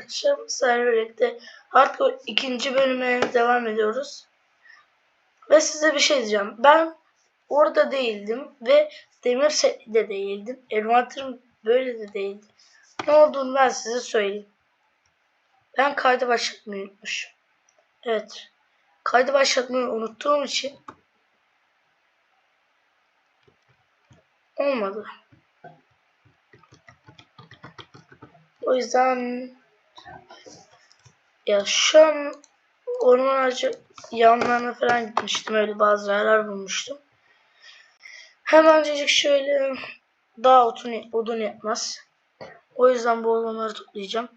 arkadaşlar sizlerle birlikte Hardcore ikinci bölüme devam ediyoruz. Ve size bir şey diyeceğim. Ben orada değildim ve demir de değildim. Envanterim böyle de değildi. Ne olduğunu ben size söyleyeyim. Ben kaydı başlatmayı unutmuşum. Evet. Kaydı başlatmayı unuttuğum için olmadı. O yüzden ya şu an orman ağacı yanlarına falan gitmiştim. Öyle bazı yerler bulmuştum. Hemencecik şöyle dağ odun, odun yapmaz. O yüzden bu odunları toplayacağım.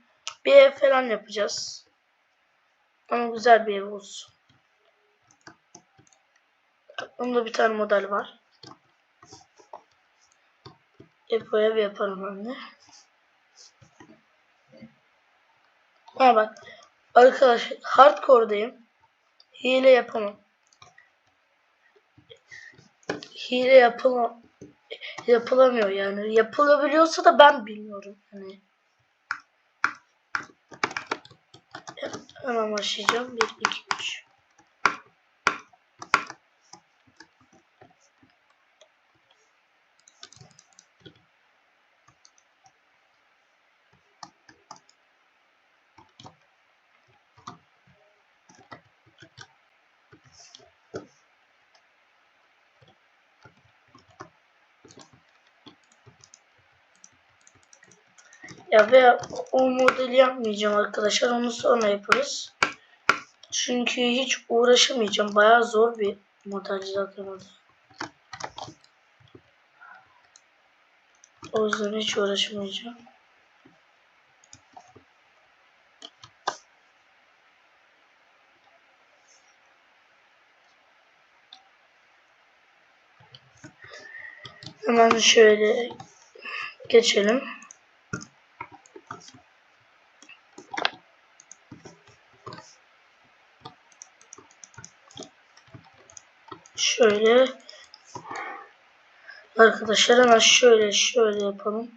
Bir ev falan yapacağız. Ama güzel bir ev olsun. Aklımda bir tane model var. Bu ev yaparım ben de. Ha bak. Arkadaşlar hardcore'dayım. Hile yapamam. Hile yapılam yapılamıyor yani. Yapılabiliyorsa da ben bilmiyorum. Hani hemen başlayacağım. 1 2 3 Ya ve o modeli yapmayacağım arkadaşlar. Onu sonra yaparız. Çünkü hiç uğraşamayacağım. Bayağı zor bir model zaten o da. O yüzden hiç uğraşamayacağım. Hemen şöyle geçelim. Şöyle arkadaşlar hemen şöyle şöyle yapalım.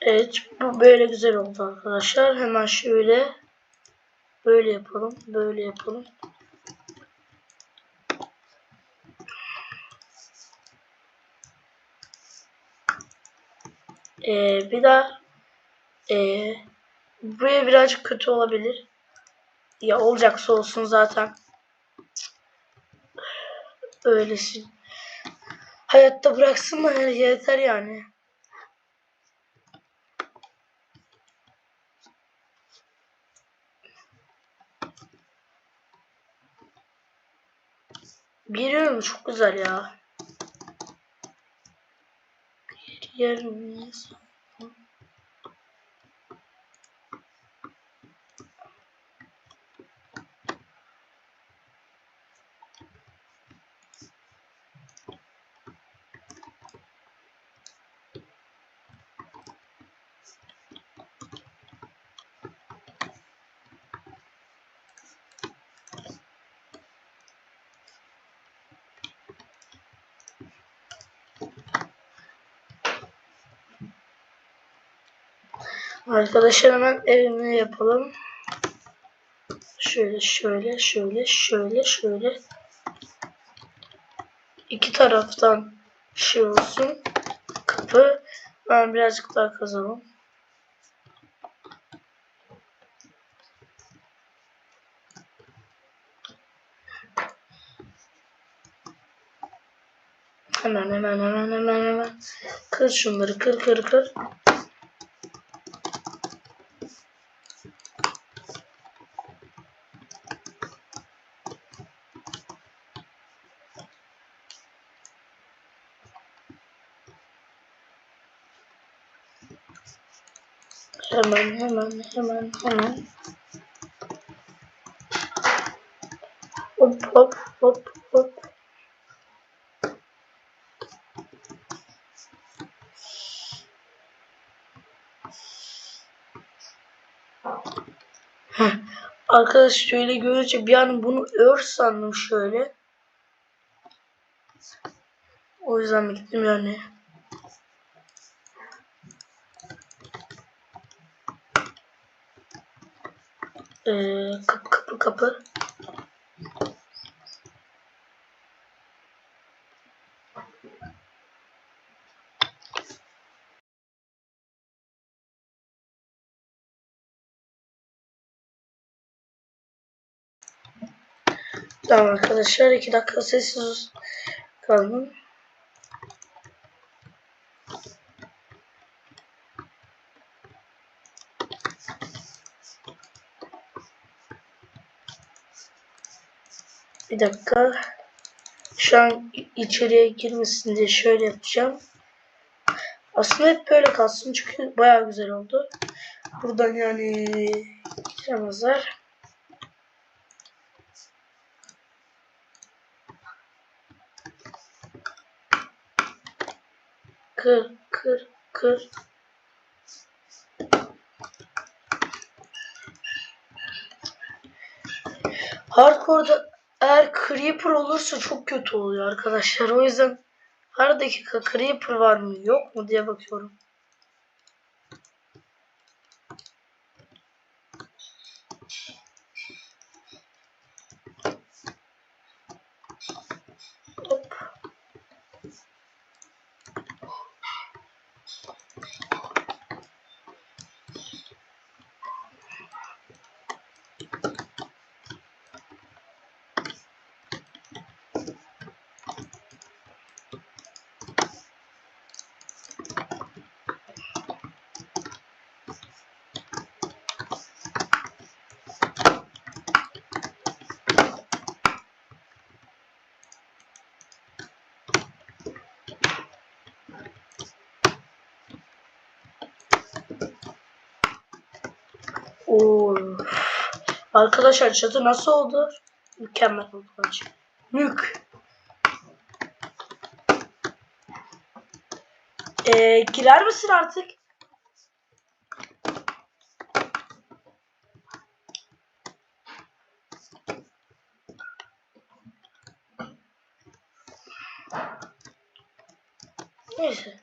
Evet bu böyle güzel oldu arkadaşlar. Hemen şöyle böyle yapalım. Böyle yapalım. Ee, bir daha e, buraya birazcık kötü olabilir. Ya olacaksa olsun zaten. Öylesin. Hayatta bıraksın mı yeter yani. Bir çok güzel ya. 别的意思。Arkadaşlar hemen evimi yapalım. Şöyle şöyle şöyle şöyle şöyle. İki taraftan şey olsun. Kapı. Ben birazcık daha kazalım. Hemen hemen hemen hemen hemen. Kır şunları kır kır kır. Hemen hemen hemen hemen. Hop hop hop hop. Arkadaş şöyle görünce bir an bunu ör sandım şöyle. O yüzden gittim yani. Ee, kapı kapı kapı. Tamam arkadaşlar iki dakika sessiz kalın. Bir dakika. Şu an içeriye girmesin diye şöyle yapacağım. Aslında hep böyle kalsın çünkü bayağı güzel oldu. Buradan yani giremezler. Kır, kır, kır. Hardcore'da eğer Creeper olursa çok kötü oluyor arkadaşlar. O yüzden her dakika Creeper var mı yok mu diye bakıyorum. Hop. Oo. Arkadaşlar çatı nasıl oldu? Mükemmel oldu bence. Mük. Ee, girer misin artık? Neyse.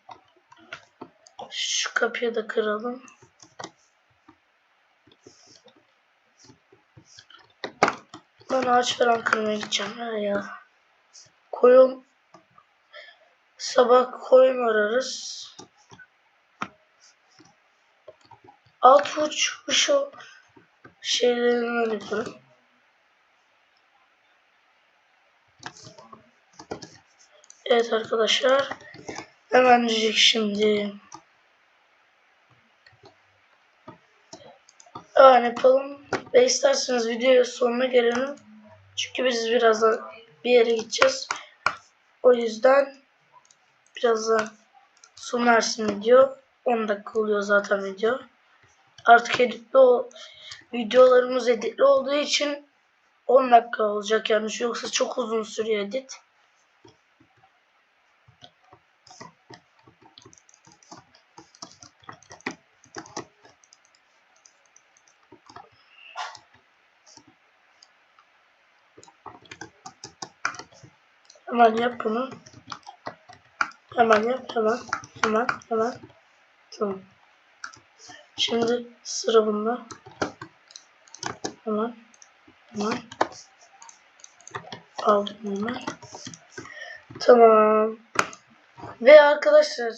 Şu kapıyı da kıralım. Ben ağaç falan kırmaya gideceğim ha ya. Koyun sabah koyun ararız. Alt uç şu şeylerinden yapalım. Evet arkadaşlar. Hemencik şimdi. Öyle yapalım. Ve isterseniz video sonuna gelelim. Çünkü biz birazdan bir yere gideceğiz. O yüzden birazdan sona ersin video. 10 dakika oluyor zaten video. Artık editli o videolarımız editli olduğu için 10 dakika olacak yani yoksa çok uzun sürüyor edit. Hemen yap bunu. Hemen yap hemen. Hemen hemen. Tamam. Şimdi sıra bunda. Hemen. Hemen. Aldım hemen. Tamam. Ve arkadaşlar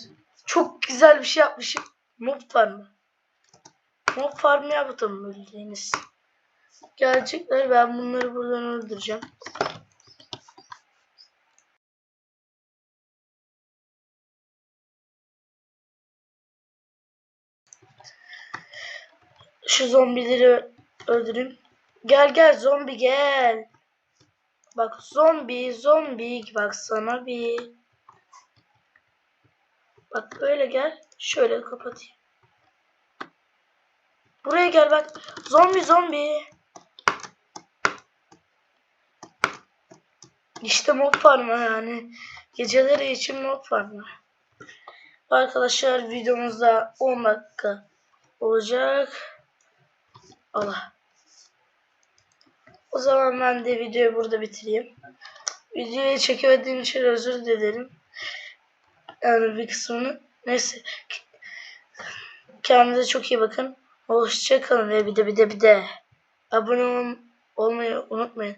çok güzel bir şey yapmışım. Mob farmı. Mob farmı yaptım bildiğiniz. Gelecekler ben bunları buradan öldüreceğim. Şu zombileri öldüreyim. Gel gel zombi gel. Bak zombi zombi bak sana bir. Bak böyle gel. Şöyle kapatayım. Buraya gel bak. Zombi zombi. İşte mob farmı yani. Geceleri için mob farmı. Arkadaşlar videomuzda 10 dakika olacak. Allah. O zaman ben de videoyu burada bitireyim. Videoyu çekemediğim için özür dilerim. Yani bir kısmını. Neyse. Kendinize çok iyi bakın. Hoşçakalın ve bir de bir de bir de abone ol- olmayı unutmayın.